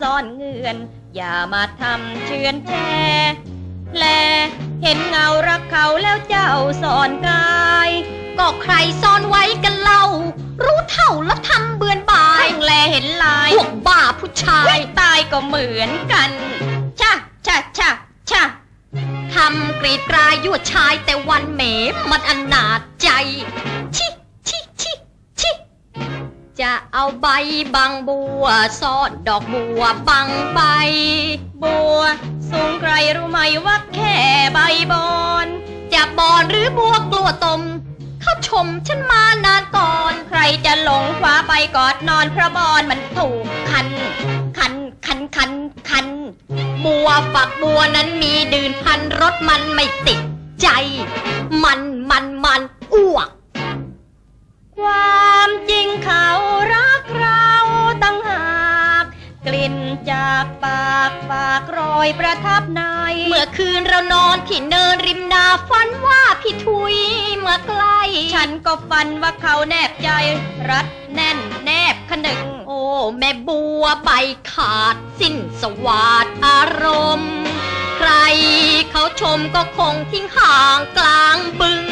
ซ่อนเงื่อน อย่ามาทำเชือนแชแลเห็นเงารักเขาแล้วเจ้าซ่อนกาย ก็ใครซ่อนไว้กันเล่า รู้เท่าแล้วทำเบือนบายแแลเห็นลายพวกบ้าผู้ชายตายก็เหมือนกันชะชะชะชะทำกรีดกรายยั่วชายแต่วันเหมมันอนาจใจชิ จะเอาใบบางบัวซ่อนดอกบัวบางใบบัว สูงไกลรู้ไหมว่าแค่ใบบอนจะบอนหรือบัวกลัวตม เขาชมฉันมานานก่อน ใครจะหลงคว้าไปกอดนอนเพราะบอนมันถูกคัน คันคันคันคัน บัวฝักบัวนั้นมีดื่นพันรสมันไม่ติดใจ มันมัน กลิ่นจากปากฝากรอยประทับใน เมื่อคืนเรานอนที่เนินริมนาฝันว่าพี่ทุยมาใกล้ฉันก็ฝันว่าเขาแนบใจ รัดแน่นแนบขนึง โอ้ แม่บัวใบขาด สิ้นสวาดอารมณ์ ใครเขาชมก็คงทิ้งห่างกลางบึง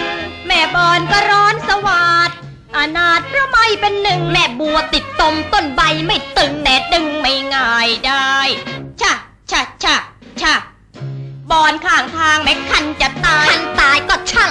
แม่บอนก็ร้อนสวาดอนาถเพราะไม่เป็นหนึ่ง แม่บัวติดตมต้นใบไม่ตึงแน่ดึง ได้ชะชะชะชะบอนข้างทางแม่คันจะตายคันตายก็ช่